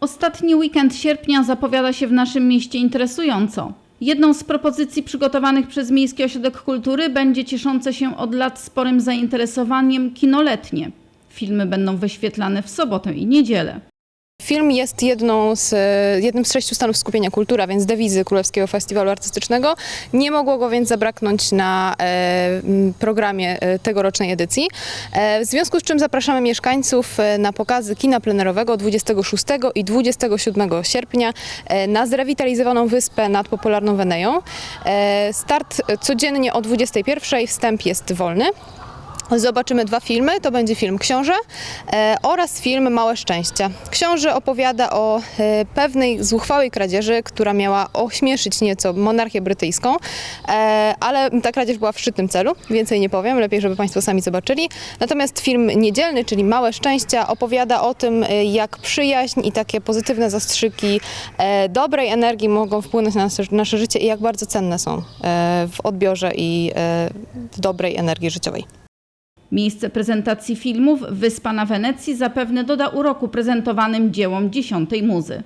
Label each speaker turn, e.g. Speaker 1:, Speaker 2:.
Speaker 1: Ostatni weekend sierpnia zapowiada się w naszym mieście interesująco. Jedną z propozycji przygotowanych przez Miejski Ośrodek Kultury będzie cieszące się od lat sporym zainteresowaniem kinoletnie. Filmy będą wyświetlane w sobotę i niedzielę.
Speaker 2: Film jest jedną z, e, jednym z sześciu stanów skupienia kultura, więc dewizy Królewskiego Festiwalu Artystycznego. Nie mogło go więc zabraknąć na e, programie e, tegorocznej edycji. E, w związku z czym zapraszamy mieszkańców e, na pokazy kina plenerowego 26 i 27 sierpnia na zrewitalizowaną wyspę nad popularną Weneją. E, start codziennie o 21, wstęp jest wolny. Zobaczymy dwa filmy. To będzie film Książę e, oraz film Małe Szczęście. Książę opowiada o e, pewnej zuchwałej kradzieży, która miała ośmieszyć nieco monarchię brytyjską, e, ale ta kradzież była w szczytnym celu. Więcej nie powiem, lepiej, żeby Państwo sami zobaczyli. Natomiast film niedzielny, czyli Małe Szczęścia, opowiada o tym, jak przyjaźń i takie pozytywne zastrzyki dobrej energii mogą wpłynąć na nasze, nasze życie i jak bardzo cenne są w odbiorze i w dobrej energii życiowej.
Speaker 1: Miejsce prezentacji filmów Wyspa na Wenecji zapewne doda uroku prezentowanym dziełom dziesiątej muzy.